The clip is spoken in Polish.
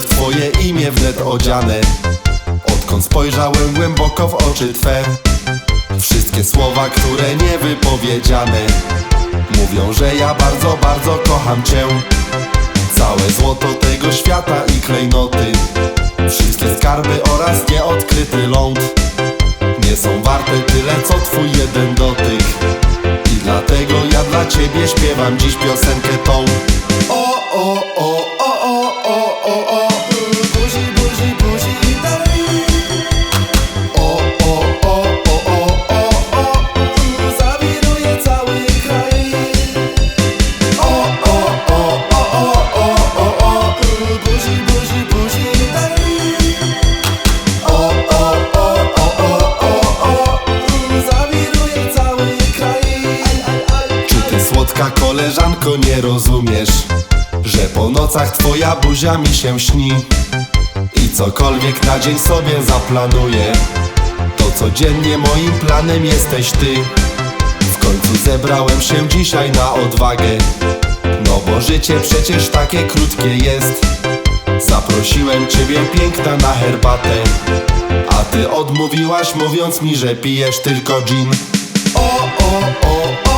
W twoje imię wnet odziane. Odkąd spojrzałem głęboko w oczy Twe Wszystkie słowa, które nie wypowiedziane Mówią, że ja bardzo, bardzo kocham Cię. Całe złoto tego świata i klejnoty Wszystkie skarby oraz nieodkryty ląd. Nie są warte tyle, co Twój jeden dotyk. I dlatego ja dla Ciebie śpiewam dziś piosenkę tą koleżanko nie rozumiesz, że po nocach twoja buzia mi się śni? I cokolwiek na dzień sobie zaplanuję To codziennie moim planem jesteś ty. W końcu zebrałem się dzisiaj na odwagę No bo życie przecież takie krótkie jest. Zaprosiłem ciebie piękna na herbatę A ty odmówiłaś mówiąc mi, że pijesz tylko gin. O, o, o, o,